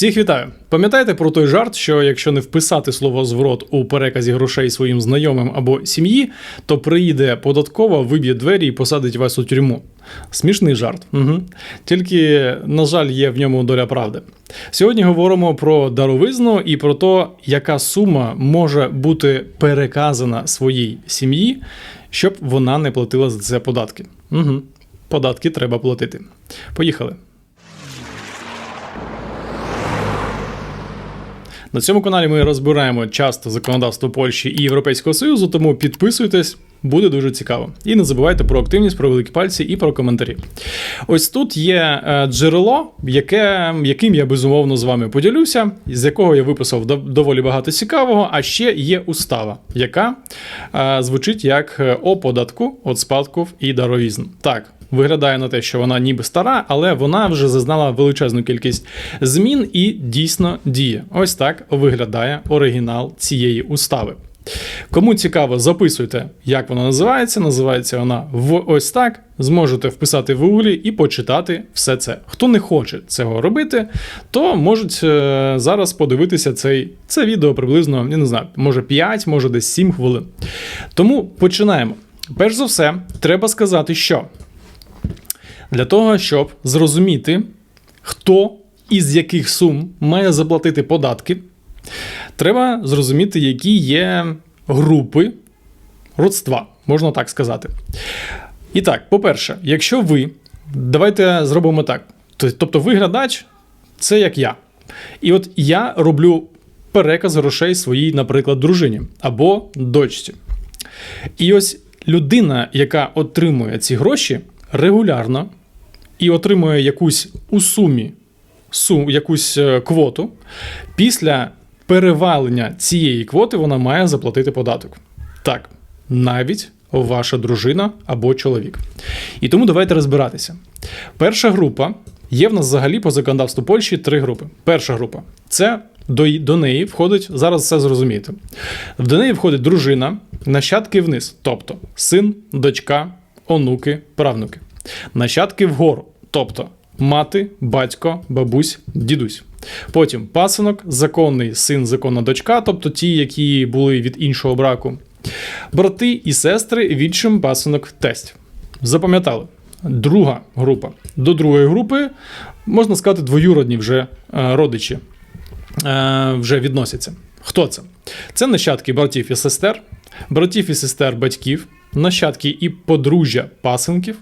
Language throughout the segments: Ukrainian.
Всіх вітаю! Пам'ятаєте про той жарт, що якщо не вписати слово зворот у переказі грошей своїм знайомим або сім'ї, то приїде податкова, виб'є двері і посадить вас у тюрму. Смішний жарт. Угу. Тільки, на жаль, є в ньому доля правди. Сьогодні говоримо про даровизну і про те, яка сума може бути переказана своїй сім'ї, щоб вона не платила за це податки. Угу. Податки треба платити. Поїхали. На цьому каналі ми розбираємо часто законодавство Польщі і Європейського Союзу, тому підписуйтесь, буде дуже цікаво. І не забувайте про активність, про великі пальці і про коментарі. Ось тут є е, джерело, яке, яким я безумовно з вами поділюся, з якого я виписав доволі багато цікавого, а ще є устава, яка е, звучить як е, о податку від спадків і даровізн. Так. Виглядає на те, що вона ніби стара, але вона вже зазнала величезну кількість змін і дійсно діє. Ось так виглядає оригінал цієї устави. Кому цікаво, записуйте, як вона називається. Називається вона в ось так. Зможете вписати в гуглі і почитати все це. Хто не хоче цього робити, то можуть е, зараз подивитися цей, це відео приблизно, я не знаю, може 5, може десь 7 хвилин. Тому починаємо. Перш за все, треба сказати, що для того, щоб зрозуміти, хто із яких сум має заплатити податки, треба зрозуміти, які є групи родства, можна так сказати. І так, по-перше, якщо ви, давайте зробимо так. Тобто, ви глядач, це як я. І от я роблю переказ грошей своїй, наприклад, дружині або дочці. І ось людина, яка отримує ці гроші регулярно і отримує якусь у сумі сум, якусь е, квоту, після перевалення цієї квоти вона має заплатити податок. Так, навіть ваша дружина або чоловік. І тому давайте розбиратися. Перша група є в нас взагалі по законодавству Польщі три групи. Перша група це до, до неї входить, зараз все зрозумієте. До неї входить дружина, нащадки вниз, тобто син, дочка, онуки, правнуки. Нащадки вгору, тобто мати, батько, бабусь, дідусь. Потім пасинок, законний син, законна дочка, тобто ті, які були від іншого браку. Брати і сестри, відчим пасинок тесть. Запам'ятали. Друга група. До другої групи, можна сказати, двоюродні вже е, родичі е, вже відносяться. Хто це? Це нащадки братів і сестер, братів і сестер батьків, нащадки і подружжя пасенків,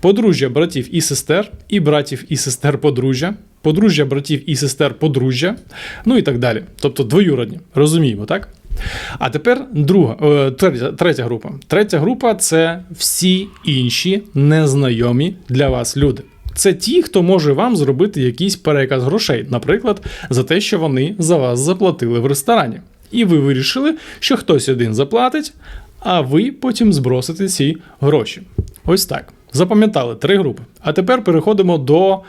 подружжя братів і сестер, і братів і сестер подружжя, подружжя братів і сестер подружжя, ну і так далі. Тобто двоюродні. Розуміємо, так? А тепер друга, е, третя, третя група. Третя група це всі інші незнайомі для вас люди. Це ті, хто може вам зробити якийсь переказ грошей, наприклад, за те, що вони за вас заплатили в ресторані. І ви вирішили, що хтось один заплатить, а ви потім збросите ці гроші. Ось так. Запам'ятали три групи. А тепер переходимо до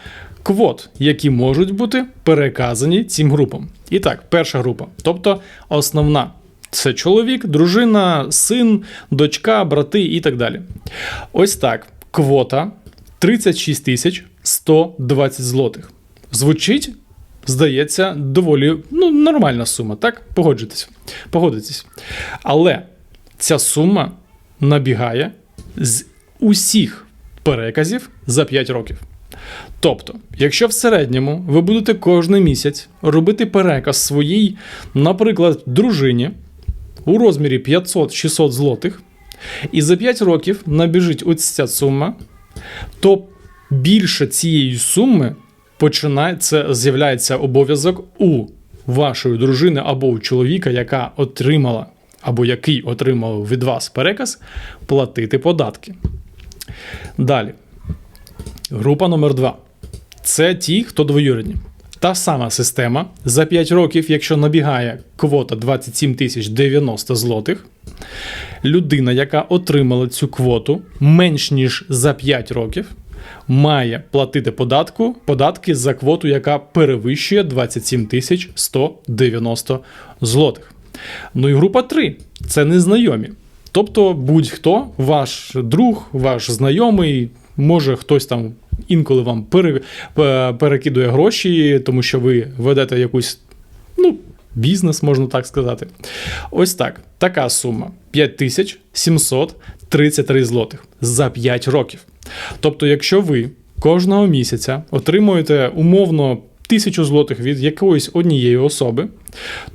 квот, які можуть бути переказані цим групам. І так, перша група, тобто основна. Це чоловік, дружина, син, дочка, брати і так далі. Ось так. Квота 36 тисяч 120 злотих. Звучить, здається, доволі ну, нормальна сума, так? Погоджуйтесь. Погодитесь. Але ця сума набігає з усіх переказів за 5 років. Тобто, якщо в середньому ви будете кожен місяць робити переказ своїй, наприклад, дружині у розмірі 500-600 злотих, і за 5 років набіжить ось ця сума, то більше цієї суми починає, це з'являється обов'язок у вашої дружини або у чоловіка, яка отримала або який отримав від вас переказ, платити податки. Далі. Група номер 2 це ті, хто двоюрідні. Та сама система за 5 років, якщо набігає квота 27 тисяч 90 злотих, людина, яка отримала цю квоту менш ніж за 5 років, має платити податку, податки за квоту, яка перевищує 27 тисяч 190 злотих. Ну і група 3 це незнайомі. Тобто будь-хто, ваш друг, ваш знайомий, Може, хтось там інколи вам перекидує гроші, тому що ви ведете якусь ну, бізнес, можна так сказати. Ось так. Така сума: 5733 злотих за 5 років. Тобто, якщо ви кожного місяця отримуєте умовно 1000 злотих від якоїсь однієї особи,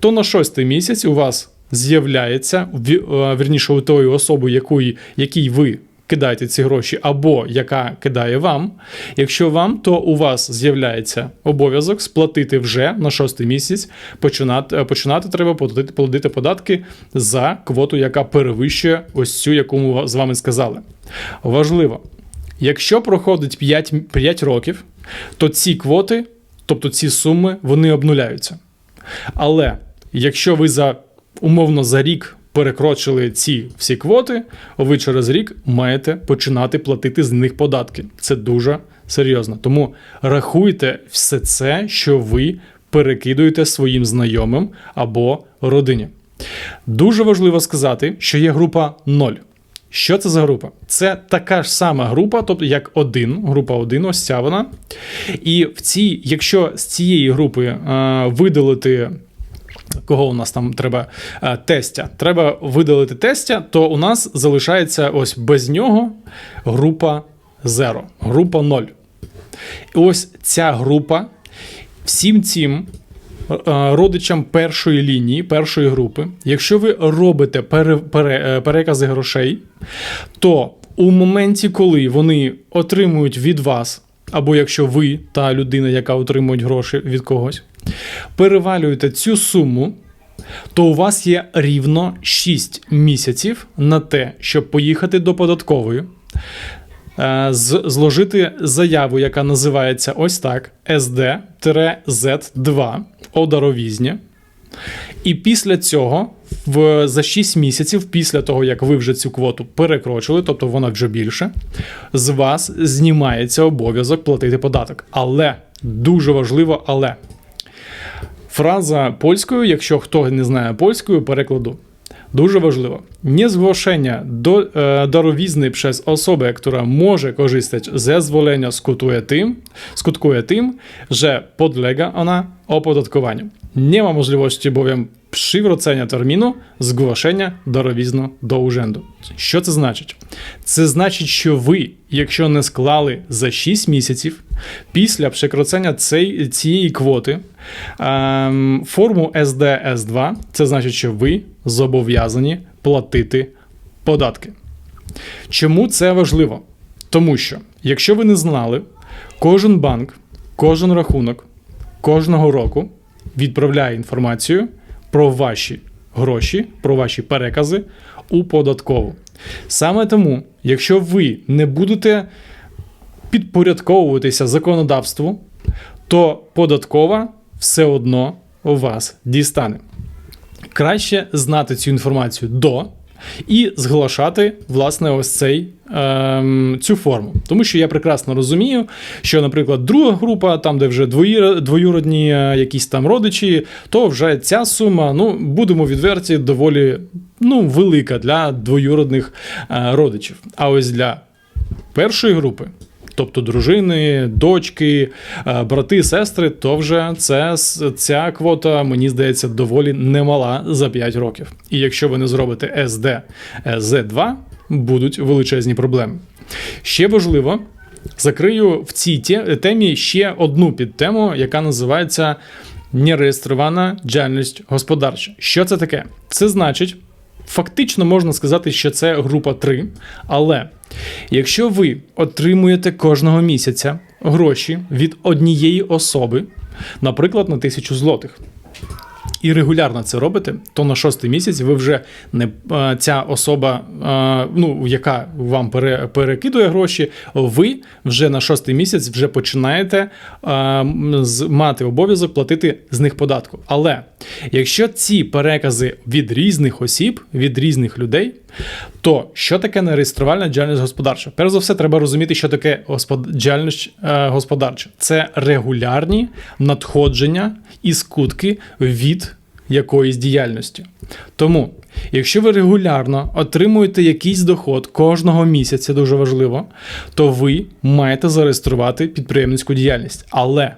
то на шостий місяць у вас з'являється е, вірніше у тої особи, якої, якій ви кидаєте ці гроші, або яка кидає вам. Якщо вам, то у вас з'являється обов'язок сплатити вже на шостий місяць. Починати, е, починати треба платити, платити податки за квоту, яка перевищує ось цю, яку ми з вами сказали. Важливо. Якщо проходить 5, 5 років, то ці квоти, тобто ці суми, вони обнуляються. Але якщо ви за умовно за рік перекрочили ці всі квоти, ви через рік маєте починати платити з них податки. Це дуже серйозно. Тому рахуйте все це, що ви перекидуєте своїм знайомим або родині. Дуже важливо сказати, що є група 0. Що це за група? Це така ж сама група, тобто як 1, група 1, ось ця вона. І в цій, якщо з цієї групи е, видалити. Кого у нас там треба е, тестя? Треба видалити тестя, то у нас залишається ось без нього група 0, група 0. І ось ця група всім цим родичам першої лінії, першої групи, якщо ви робите пере, пере, е, перекази грошей, то у моменті, коли вони отримують від вас, або якщо ви та людина, яка отримує гроші від когось, перевалюєте цю суму, то у вас є рівно 6 місяців на те, щоб поїхати до податкової, е, зложити заяву, яка називається ось так: SD-Z2 о даровізні. І після цього, в, за 6 місяців, після того, як ви вже цю квоту перекрочили, тобто вона вже більше, з вас знімається обов'язок платити податок. Але дуже важливо, але фраза польською, якщо хто не знає польською, перекладу. Дуже важливо. Niezgłoszenie do e, darowizny przez osobę, która może korzystać ze zwolenia skutkuje tym, skutkuje tym, że podlega ona opodatkowaniu. Nie ma możliwości bowiem przywrócenia terminu zgłoszenia darowizну до urzędu. Що це значить? Це значить, що ви, якщо не склали за 6 місяців після przekroczenia цей, цієї квоти ем, форму SDS2, це значить, що ви зобов'язані платити податки. Чому це важливо? Тому що, якщо ви не знали, кожен банк, кожен рахунок кожного року відправляє інформацію про ваші гроші, про ваші перекази у податкову. Саме тому, якщо ви не будете підпорядковуватися законодавству, то податкова все одно вас дістане. Краще знати цю інформацію до і зглашати власне ось цей ем, цю форму. Тому що я прекрасно розумію, що, наприклад, друга група, там, де вже двоюродні е, якісь там родичі, то вже ця сума, ну будемо відверті, доволі ну, велика для двоюродних е, родичів. А ось для першої групи. Тобто дружини, дочки, е, брати, сестри, то вже це, ця квота, мені здається, доволі немала за 5 років. І якщо ви не зробите SD Z2, будуть величезні проблеми. Ще важливо, закрию в цій темі ще одну підтему, яка називається нереєстрована діяльність господарча. Що це таке? Це значить, фактично можна сказати, що це група 3, але якщо ви отримуєте кожного місяця гроші від однієї особи, наприклад, на тисячу злотих, і регулярно це робите, то на шостий місяць ви вже не е, ця особа, е, ну яка вам пере, перекидує гроші, ви вже на шостий місяць вже починаєте е, мати обов'язок платити з них податку. Але якщо ці перекази від різних осіб, від різних людей, то що таке нереєструвальна діяльність господарча? Перш за все, треба розуміти, що таке діяльність господарча. Це регулярні надходження і скутки від якоїсь діяльності. Тому, Якщо ви регулярно отримуєте якийсь доход кожного місяця, дуже важливо, то ви маєте зареєструвати підприємницьку діяльність. Але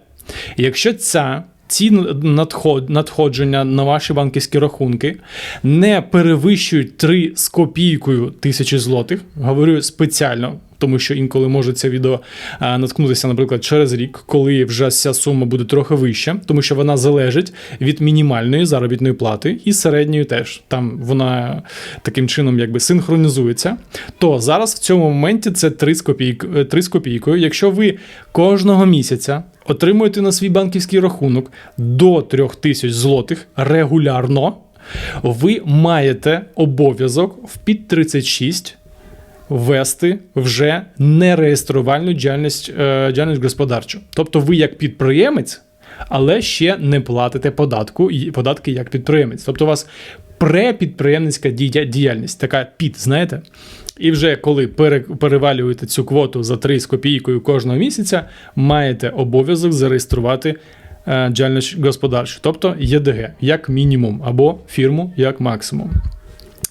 якщо ця ці надход, надходження на ваші банківські рахунки не перевищують 3 з копійкою тисячі злотих, говорю спеціально, тому що інколи може це відео наткнутися, наприклад, через рік, коли вже ця сума буде трохи вища, тому що вона залежить від мінімальної заробітної плати і середньої теж. Там вона таким чином якби синхронізується. То зараз в цьому моменті це 3 з, копійк, 3 з копійкою. Якщо ви кожного місяця отримуєте на свій банківський рахунок до 3000 злотих регулярно, ви маєте обов'язок в під 36 вести вже нереєструвальну діяльність, е, діяльність господарчу. Тобто ви як підприємець, але ще не платите податку і податки як підприємець. Тобто у вас препідприємницька дія- діяльність, така під, знаєте. І вже коли пере- перевалюєте цю квоту за 3 з копійкою кожного місяця, маєте обов'язок зареєструвати е, діяльність господарчу, тобто ЄДГ, як мінімум, або фірму як максимум.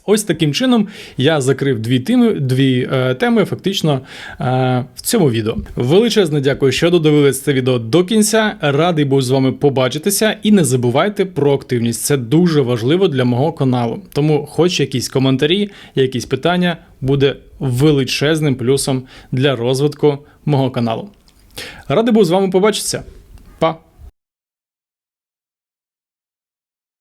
Ось таким чином я закрив дві теми, дві е, теми фактично е, в цьому відео. Величезне дякую, що додивились це відео до кінця. Радий був з вами побачитися. І не забувайте про активність. Це дуже важливо для мого каналу. Тому, хоч якісь коментарі, якісь питання, буде величезним плюсом для розвитку мого каналу. Радий був з вами побачитися.